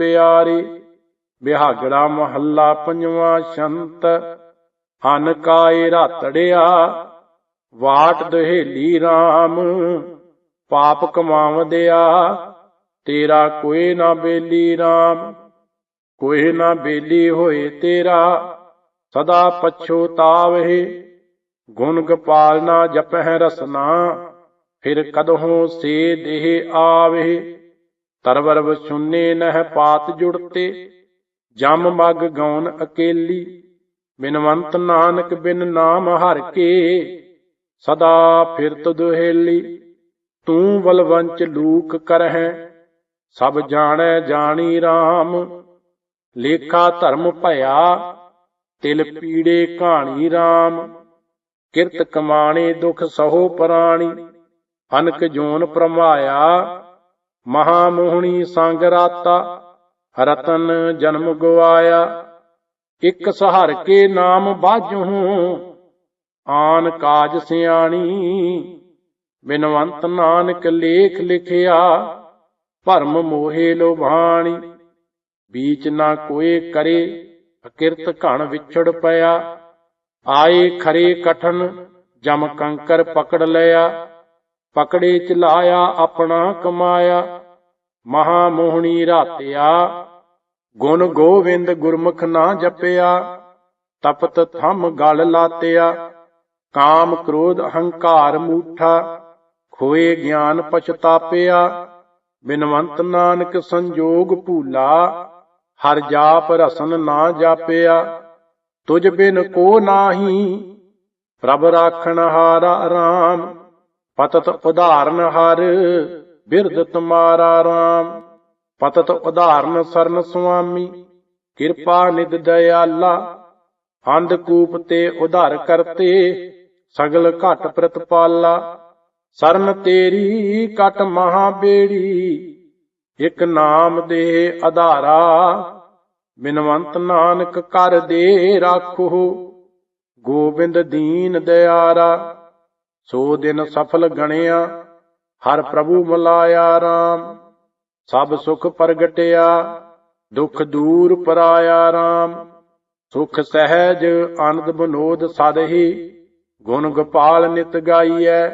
ਪਿਆਰੇ ਵਿਹਾਗੜਾ ਮਹੱਲਾ ਪੰਜਵਾਂ ਸ਼ੰਤ। ਹਨ ਰਾਤੜਿਆ, ਵਾਟ ਦਹੇਲੀ RAM ਪਾਪ ਕਮਾਵਦਿਆ, ਤੇਰਾ ਕੋਈ ਨਾ ਬੇਲੀ RAM ਕੋਈ ਨਾ ਬੇਲੀ ਹੋਏ ਤੇਰਾ, ਸਦਾ ਪਛੋਤਾਵਹਿ ਗੁਣ ਗੋਪਾਲ ਨਾ ਜਪਹਿ ਰਸਨਾ, ਫਿਰ ਕਦਹੋਂ ਸੇ ਦੇਹ ਆਵੇ ਤਰਵਰ ਵਸੁਨੇ ਨਹਿ ਪਾਤ ਜੁੜਤੇ, ਜਮ ਮਗ ਗਉਨ ਅਕੇਲੀ, ਬਿਨਵੰਤ ਨਾਨਕ ਬਿਨ ਨਾਮ ਹਰ ਕੇ, ਸਦਾ ਫਿਰਤ ਦੁਹੇਲੀ ਤੂੰ ਬਲਵੰਚ ਲੂਕ ਕਰਹਿ, ਸਭ ਜਾਣੈ ਜਾਣੀ RAM ਲੇਖਾ ਧਰਮ ਭਇਆ, ਤਿਲ ਪੀੜੇ ਕਹਾਣੀ RAM ਕਿਰਤ ਕਮਾਣੇ ਦੁਖ ਸਹੋ ਪ੍ਰਾਣੀ, ਅਨਕ ਜੋਨ ਪ੍ਰਮਾਇਆ ਮਹਾ ਮੋਹਣੀ ਸੰਗ ਰਾਤਾ, ਰਤਨ ਜਨਮ ਗਵਾਇਆ। ਇਕ ਸਹਰ ਕੇ ਨਾਮ ਬਾਝੂ, ਆਨ ਕਾਜ ਸਿਆਣੀ। ਬਿਨਵੰਤ ਨਾਨਕ ਲੇਖ ਲਿਖਿਆ, ਭਰਮ ਮੋਹੇ ਲੋਭਾਣੀ। ਬੀਚ ਨਾ ਕੋਏ ਕਰੇ, ਅਕਿਰਤ ਘਣ ਵਿਛੜ ਪਿਆ। ਆਏ ਖਰੇ ਕਠਨ, ਜਮ ਕੰਕਰ ਪਕੜ ਲਿਆ। ਪਕੜੇ ਚਲਾਇਆ ਆਪਣਾ ਕਮਾਇਆ। ਮਹਾ ਮੋਹਣੀ ਰਾਤਿਆ, ਗੁਣ ਗੋਵਿੰਦ ਗੁਰਮੁਖ ਨਾ ਜਪਿਆ। ਤਪਤ ਥਮ ਗਲ ਲਾਤਿਆ, ਕਾਮ ਕ੍ਰੋਧ ਅਹੰਕਾਰ ਮੂਠਾ। ਖੋਏ ਗਿਆਨ ਪਛਤਾਪਿਆ, ਬਿਨਵੰਤ ਨਾਨਕ ਸੰਜੋਗ ਭੂਲਾ। ਹਰ ਜਾਪ ਰਸਨ ਨਾ ਜਾਪਿਆ ਤੁਝ ਬਿਨ ਕੋ ਨਾਹੀ। ਪ੍ਰਭ ਰਾਖਣ ਹਾਰਾ ਆਰਾਮ ਪਤਤ ਉਧਾਰਨ ਹਰ ਬਿਰਦ ਤੁਮਾਰਾ RAM ਪਤਤ ਉਧਾਰਨ ਸਰਨ ਸੁਆਮੀ, ਕਿਰਪਾ ਨਿਦ ਦਇਆਲਾ। ਅੰਧ ਕੂਪ ਤੇ ਉਧਾਰ ਕਰਤੇ, ਸਗਲ ਘਟ ਪ੍ਰਤਪਾਲਾ। ਸਰਨ ਤੇਰੀ ਕਟ ਮਹਾ ਬੇੜੀ, ਇਕ ਨਾਮ ਦੇ ਆਧਾਰਾ ਬਿਨਵੰਤ ਨਾਨਕ ਕਰ ਦੇ ਰਾਖੋ, ਗੋਬਿੰਦ ਦੀਨ ਦਿਆਰਾ। ਸੋ ਦਿਨ ਸਫਲ ਗਣਿਆ, ਹਰ ਪ੍ਰਭੂ ਮਲਾਇਆ RAM ਸਭ ਸੁਖ ਪ੍ਰਗਟਿਆ, ਦੁਖ ਦੂਰ ਪਰਾਇਆ RAM ਸੁਖ ਸਹਿਜ ਆਨੰਦ ਬਨੋਦ ਸਦਹੀ ਗੁਣ ਗੋਪਾਲ ਨਿਤ ਗਾਈਐ।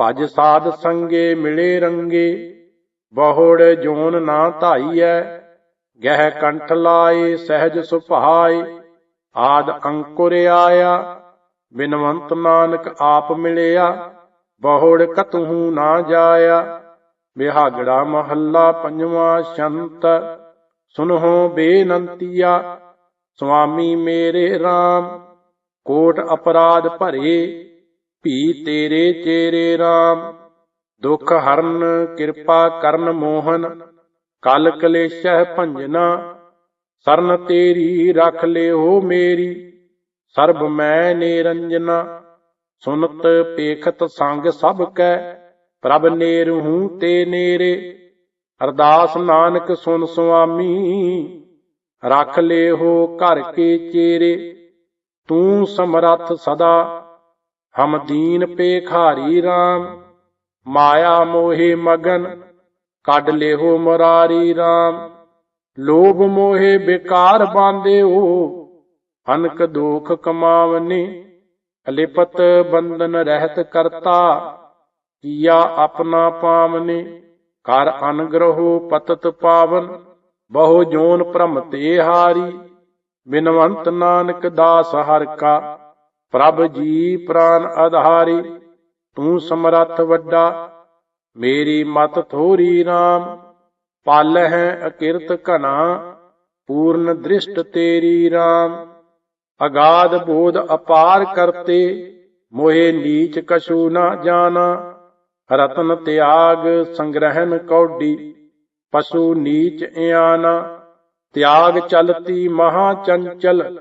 ਭਜ ਸਾਧ ਸੰਗੇ ਮਿਲੇ ਰੰਗੇ, ਬਹੁੜ ਜੋਨ ਨਾ ਧਾਈਐ। ਗਹਿ ਕੰਠ ਲਾਏ, ਸਹਿਜ ਸੁਭਾਏ, ਆਦ ਅੰਕੁਰ ਆਇਆ। ਬਿਨਵੰਤ ਨਾਨਕ ਆਪ ਮਿਲਿਆ, ਬਹੁੜ ਕਤਹੂ ਨਾ ਜਾਇਆ। ਬਿਹਾਗੜਾ ਮਹੱਲਾ ਪੰਜਵਾਂ ਸ਼ੰਤ, ਸੁਨਹੁ ਬੇਨੰਤੀਆ, ਸੁਆਮੀ ਮੇਰੇ RAM ਕੋਟ ਅਪਰਾਧ ਭਰੇ, ਭੀ ਤੇਰੇ ਚੇਰੇ RAM ਦੁਖ ਹਰਨ ਕਿਰਪਾ ਕਰਨ ਮੋਹਨ, ਕਲ ਕਲੇਸ਼ਹਿ ਭੰਜਨਾ। ਸਰਨ ਤੇਰੀ ਰਖ ਲਿਓ ਮੇਰੀ। ਸਰਬ ਮੈਂ ਨਿਰੰਜਨਾ, ਸੁਨਤ ਪੇਖਤ ਸੰਗ ਸਭ ਕੈ, ਪ੍ਰਭ ਨੇਰਹੂ ਤੇ ਨੇਰੇ, ਅਰਦਾਸ ਨਾਨਕ ਸੁਨ ਸੁਆਮੀ, ਰਖ ਲਿਓ ਘਰ ਕੇ ਚੇਰੇ, ਤੂੰ ਸਮਰੱਥ ਸਦਾ, ਹਮ ਦੀਨ ਪੇਖਾਰੀ RAM ਮਾਇਆ ਮੋਹਿ ਮਗਨ, ਕੱਢ ਲਿਓ ਮੁਰਾਰੀ RAM ਲੋਭ ਮੋਹਿ ਬਿਕਾਰ ਬਾਂਧਿਓ ਅਨਕ ਦੋਖ ਕਮਾਵਨੀ, ਅਲਿਪਤ ਬੰਧਨ ਰਹਿਤ ਕਰਤਾ, ਕੀਆ ਆਪਣਾ ਪਾਵਨੇ ਕਰ ਅਨਗ੍ਰਹੋ ਪਤਤ ਪਾਵਨ, ਬਹੁ ਜੋਨ ਭ੍ਰਮ ਤੇ ਹਾਰੀ, ਬਿਨਵੰਤ ਨਾਨਕ ਦਾਸ ਹਰ ਕਾ, ਪ੍ਰਭ ਜੀ ਪ੍ਰਾਨ ਆਧਾਰੀ, ਤੂੰ ਸਮਰੱਥ ਵੱਡਾ, ਮੇਰੀ ਮਤ ਥੋਰੀ RAM ਪਲ ਹੈ ਅਕਿਰਤ ਘਣਾ, ਪੂਰਨ ਦ੍ਰਿਸ਼ਟ ਤੇਰੀ RAM ਅਗਾਧ ਬੋਧ ਅਪਾਰ ਕਰਤੇ, ਮੋਹੇ ਨੀਚ ਕਛੂ ਨਾ ਜਾਣਾ। ਰਤਨ ਤਿਆਗ ਸੰਗ੍ਰਹਿਨ ਕੌਡੀ, ਪਸ਼ੂ ਨੀਚ ਇਆਨਾ ਤਿਆਗ ਚਲਤੀ ਮਹਾ ਚੰਚਲ,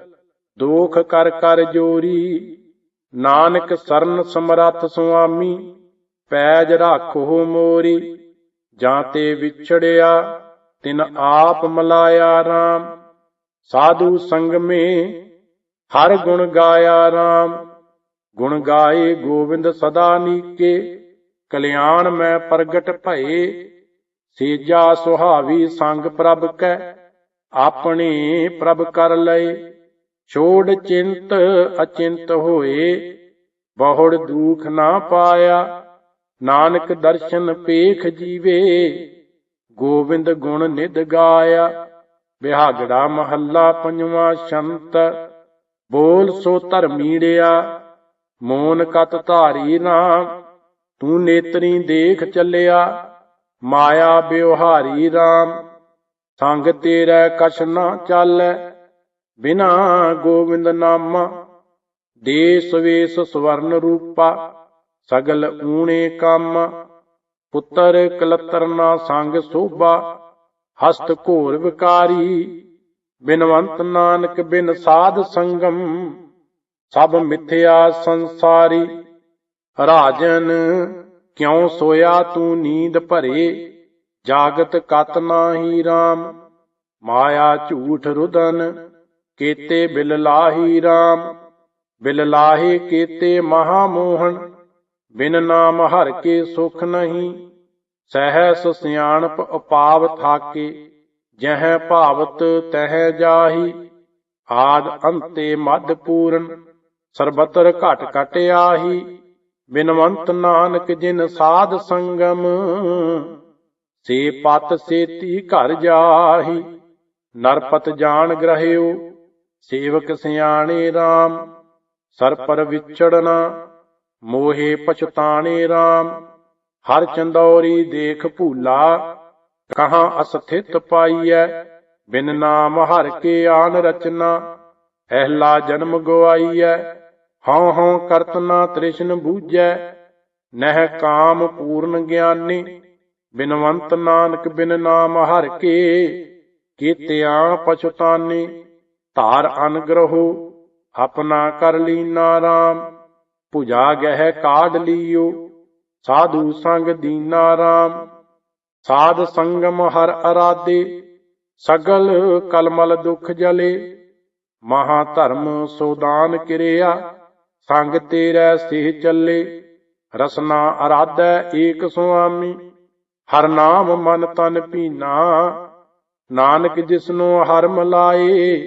ਦੋਖ ਕਰ ਕਰ ਜੋਰੀ। ਨਾਨਕ ਸਰਨ ਸਮਰੱਥ ਸੁਆਮੀ, ਪੈਜ ਰਾਖੋ ਮੋਰੀ। ਜਾਂ ਤੇ ਵਿਛੜਿਆ, ਤਿਨ ਆਪ ਮਲਾਇਆ RAM ਸਾਧੂ ਸੰਗ ਮੇ ਹਰ ਗੁਣ ਗਾਇਆ RAM ਗੁਣ ਗਾਏ ਗੋਬਿੰਦ ਸਦਾ ਨੀਕੇ। ਕਲਿਆਣ ਮੈਂ ਪ੍ਰਗਟ ਭਏ। ਸੇਜਾ ਸੁਹਾਵੀ ਸੰਗ ਪ੍ਰਭ ਕੈ, ਆਪਣੇ ਪ੍ਰਭ ਕਰ ਲਏ। ਛੋੜ ਚਿੰਤ ਅਚਿੰਤ ਹੋਏ, ਬਹੁੜ ਦੁਖ ਨਾ ਪਾਇਆ। ਨਾਨਕ ਦਰਸ਼ਨ ਪੇਖ ਜੀਵੇ ਗੋਬਿੰਦ ਗੁਣ ਨਿਦ ਗਾਇਆ। ਬਿਹਾਗੜਾ ਮਹੱਲਾ ਪੰਜਵਾਂ ਸ਼ੰਤ। ਬੋਲ ਸੋ ਧਰਮੀੜਿਆ ਮੋਨ ਕਤ ਧਾਰੀ ਰਾਮ ਤੂੰ ਨੇਤਰੀ ਦੇਖ ਚੱਲਿਆ, ਮਾਇਆ ਬਿਵਹਾਰੀ ਰਾਮ, ਸੰਗ ਤੇਰਾ ਕਛ ਨਾ ਚਾਲੈ, ਬਿਨਾ ਗੋਬਿੰਦ ਨਾਮਾ ਦੇਸ ਵੇਸ ਸਵਰਨ ਰੂਪਾ, ਸਗਲ ਊਣੇ ਕੰਮ, ਪੁੱਤਰ ਕਲਤਰ ਨਾ ਸੰਗ ਸੋਭਾ, ਹਸਤ ਘੋਰ ਵਿਕਾਰੀ ਬਿਨਵੰਤ ਨਾਨਕ ਬਿਨ ਸਾਧ ਸੰਗਮ, ਸਭ ਮਿਥਿਆ ਸੰਸਾਰੀ। ਰਾਜਨ, ਕਿਉ ਸੋਇਆ ਤੂੰ ਨੀਂਦ ਭਰੇ? ਜਾਗਤ ਕਤ ਨਾਹੀ RAM ਮਾਇਆ ਝੂਠ ਰੁਦਨ, ਕੇਤੇ ਬਿਲ ਲਾਹੀ RAM ਬਿਲ ਲਾਹੇ ਕੀਤੇ ਮਹਾ ਮੋਹਨ ਬਿਨ ਨਾਮ ਹਰ ਕੇ ਸੁਖ ਨਹੀਂ। ਸਹਿਸ ਸਿਆਣਪ ਅਪਾਵ ਥਾਕੇ। ਜਹ ਭਾਵਤ ਤਹ ਜਾਹੀ, ਆਦ ਅੰਤੇ ਮਦ ਪੂਰਨ, ਸਰਬਤਰ ਘਟ ਘਟ ਆਹੀ, ਬਿਨਵੰਤ ਨਾਨਕ ਜਿਨ ਸਾਧ ਸੰਗਮ, ਸੇ ਪਤ ਸੇਤੀ ਘਰ ਜਾਹੀ, ਨਰਪਤ ਜਾਣ ਗ੍ਰਹਿਓ, ਸੇਵਕ ਸਿਆਣੇ RAM ਸਰ ਪਰ ਵਿਚੜਨਾ, ਮੋਹੇ ਪਛਤਾਣੇ RAM ਹਰ ਚੰਦੌਰੀ ਦੇਖ ਭੂਲਾ ਕਹਾਂ ਅਸਥਿਤ ਪਾਈਐ, ਬਿਨ ਨਾਮ ਹਰ ਕੇ ਆਨ ਰਚਨਾ ਐਹਲਾ ਜਨਮ ਗਵਾਈਐ, ਹਉ ਹਉ ਕਰਤਨਾ ਤ੍ਰਿਸ਼ਨ ਬੂਝੈ, ਨਹਿ ਕਾਮ ਪੂਰਨ ਗਿਆਨੀ, ਬਿਨਵੰਤ ਨਾਨਕ ਬਿਨ ਨਾਮ ਹਰ ਕੇ, ਕੀਤਿਆਂ ਪਛਤਾਨੀ, ਧਾਰ ਅਨਗ੍ਰਹੋ, ਆਪਣਾ ਕਰ ਲੀਨਾ RAM ਭੁਜਾ ਗਹਿ ਕਾਢ ਲੀਓ, ਸਾਧੂ ਸੰਗ ਦੀਨਾ RAM ਸਾਧ ਸੰਗਮ ਹਰ ਅਰਾਦੇ ਸਗਲ ਕਲਮਲ ਦੁਖ ਜਲੇ। ਮਹਾ ਧਰਮ ਸੋਦਾਨ ਕਿਰਿਆ, ਸੰਗ ਤੇਰੇ ਸਿਹ ਚੱਲੇ। ਰਸਨਾ ਅਰਾਧੈ ਏਕ ਸੁਆਮੀ, ਹਰ ਨਾਮ ਮਨ ਤਨ ਪੀਨਾ ਨਾਨਕ ਜਿਸਨੂੰ ਹਰ ਮਲਾਏ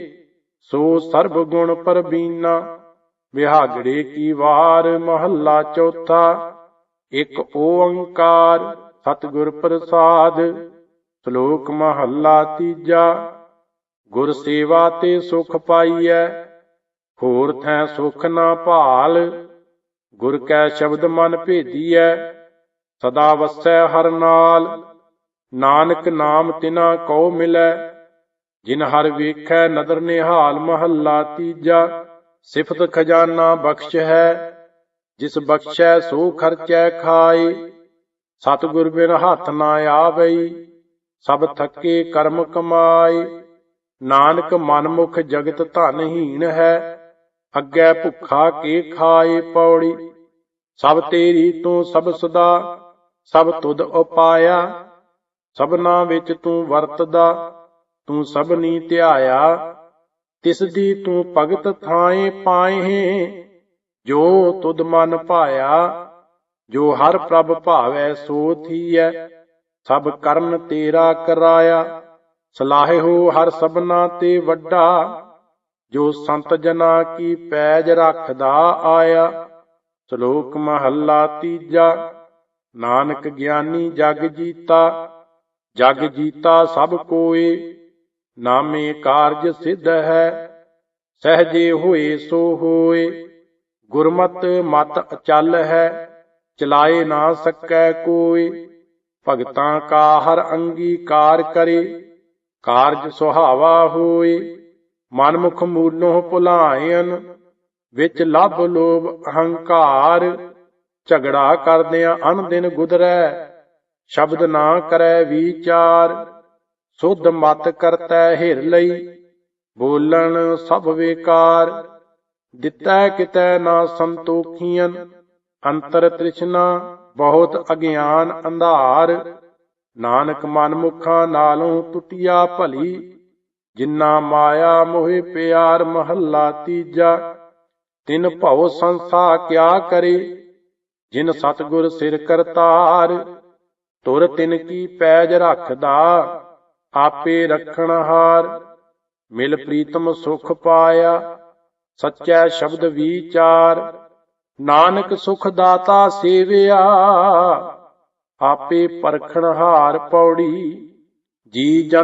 ਸੋ ਸਰਬ ਗੁਣ ਪਰਬੀਨਾ। ਵਿਹਾਗੜੇ ਕੀ ਵਾਰ ਮਹੱਲਾ ਚੌਥਾ, ਇੱਕ ਓੰਕਾਰ। ਸਤਿਗੁਰ ਪ੍ਰਸਾਦ, ਸ਼ਲੋਕ ਮਹੱਲਾ ਤੀਜਾ। ਗੁਰ ਸੇਵਾ ਤੇ ਸੁਖ ਪਾਈਐ, ਹੋਰ ਥੈ ਸੁਖ ਨਾ ਭਾਲ। ਗੁਰ ਕੈ ਸ਼ਬਦ ਮਨ ਭੇਦੀਐ, ਸਦਾ ਵਸੈ ਹਰ ਨਾਲ। ਨਾਨਕ ਨਾਮ ਤਿਨਾ ਕਉ ਮਿਲੈ, ਜਿਨ ਹਰ ਵੇਖੈ ਨਦਰ ਨਿਹਾਲ ਮਹੱਲਾ ਤੀਜਾ। ਸਿਫਤ ਖਜ਼ਾਨਾ ਬਖਸ਼ ਹੈ ਜਿਸ ਬਖਸ਼ੈ ਸੋ ਖਰਚੈ ਖਾਏ। ਸਤਿਗੁਰ ਬਿਨ ਹੱਥ ਨਾ ਆਵਈ, ਸਭ ਥੱਕੇ ਕਰਮ ਕਮਾਏ। ਨਾਨਕ ਮਨਮੁਖ ਜਗਤ ਧਨਹੀਣ ਹੈ, ਅੱਗੇ ਭੁੱਖਾ ਕੇ ਖਾਏ ਪੌੜੀ। ਸਭ ਤੇਰੀ ਤੂੰ ਸਭ ਸਦਾ, ਸਭ ਤੁਧ ਉਪਾਇਆ। ਸਭਨਾ ਵਿੱਚ ਤੂੰ ਵਰਤਦਾ, ਤੂੰ ਸਭਨੀ ਧਿਆਇਆ। ਤਿਸ ਦੀ ਤੂੰ ਭਗਤ ਥਾਏ ਪਾਏ ਜੋ ਤੁਧ ਮਨ ਭਾਇਆ। ਜੋ ਹਰ ਪ੍ਰਭ ਭਾਵੈ ਸੋ ਥੀਐ, ਸਭ ਕਰਨ ਤੇਰਾ ਕਰਾਇਆ। ਸਲਾਹਿਓ ਹਰ ਸਭਨਾ ਤੇ ਵੱਡਾ, ਜੋ ਸੰਤ ਜਨਾ ਕੀ ਪੈਜ ਰੱਖਦਾ ਆਇਆ। ਸ਼ਲੋਕ ਮਹੱਲਾ ਤੀਜਾ, ਨਾਨਕ ਗਿਆਨੀ ਜਗ ਜੀਤਾ ਜਗ ਜੀਤਾ ਸਭ ਕੋਏ, ਨਾਮੇ ਕਾਰਜ ਸਿੱਧ ਹੈ, ਸਹਜੇ ਹੋਏ ਸੋ ਹੋਏ। ਗੁਰਮਤ ਮਤ ਅਚਲ ਹੈ ਚਲਾਏ ਨਾ ਸਕੈ ਕੋਈ, ਭਗਤਾਂ ਕਾ ਹਰ ਅੰਗੀਕਾਰ ਕਰੇ, ਕਾਰਜ ਸੁਹਾਵਾ ਹੋਏ ਮਨ ਮੁਖ ਮੂਲੋਂ ਭੁਲਾਇਨ, ਵਿੱਚ ਲੱਭ ਲੋਭ ਅਹੰਕਾਰ ਝਗੜਾ ਕਰਦਿਆਂ ਅਨ ਦਿਨ ਗੁਦਰੈ, ਸ਼ਬਦ ਨਾ ਕਰੈ ਵਿਚਾਰ, ਸੁਧ ਮਤ ਕਰਤੈ ਹਿਰ ਲਈ, ਬੋਲਣ ਸਭ ਵੇਕਾਰ, ਦਿੱਤਾ ਕਿਤੈ ਨਾ ਸੰਤੋਖੀਆਂ ਅੰਤਰ ਤ੍ਰਿਸ਼ਨਾ ਬਹੁਤ ਅਗਿਆਨ ਅੰਧਾਰ। ਨਾਨਕ ਮਨ ਮੁਖਾਂ ਨਾਲੋਂ ਟੁੱਟਿਆ ਭਲੀ। ਜਿੰਨਾ ਮਾਇਆ ਮੋਹਿ ਪਿਆਰ ਮਹੱਲਾ ਤੀਜਾ। ਤਿਨ ਭਉ ਸੰਸਾ ਕਿਆ ਕਰੇ? ਜਿਨ ਸਤਗੁਰ ਸਿਰ ਕਰਤਾਰ, ਤੁਰ ਤਿਨ ਕੀ ਪੈਜ ਰੱਖਦਾ? ਆਪੇ ਰੱਖਣ ਹਾਰ। ਮਿਲ ਪ੍ਰੀਤਮ ਸੁਖ ਪਾਇਆ। ਸੱਚੈ ਸ਼ਬਦ ਵਿਚਾਰ। ਨਾਨਕ ਸੁਖ ਦਾਤਾ ਸੇਵਿਆ ਆਪੇ ਪਰਖਣ ਹਾਰ ਪੌੜੀ ਜੀ ਜਨ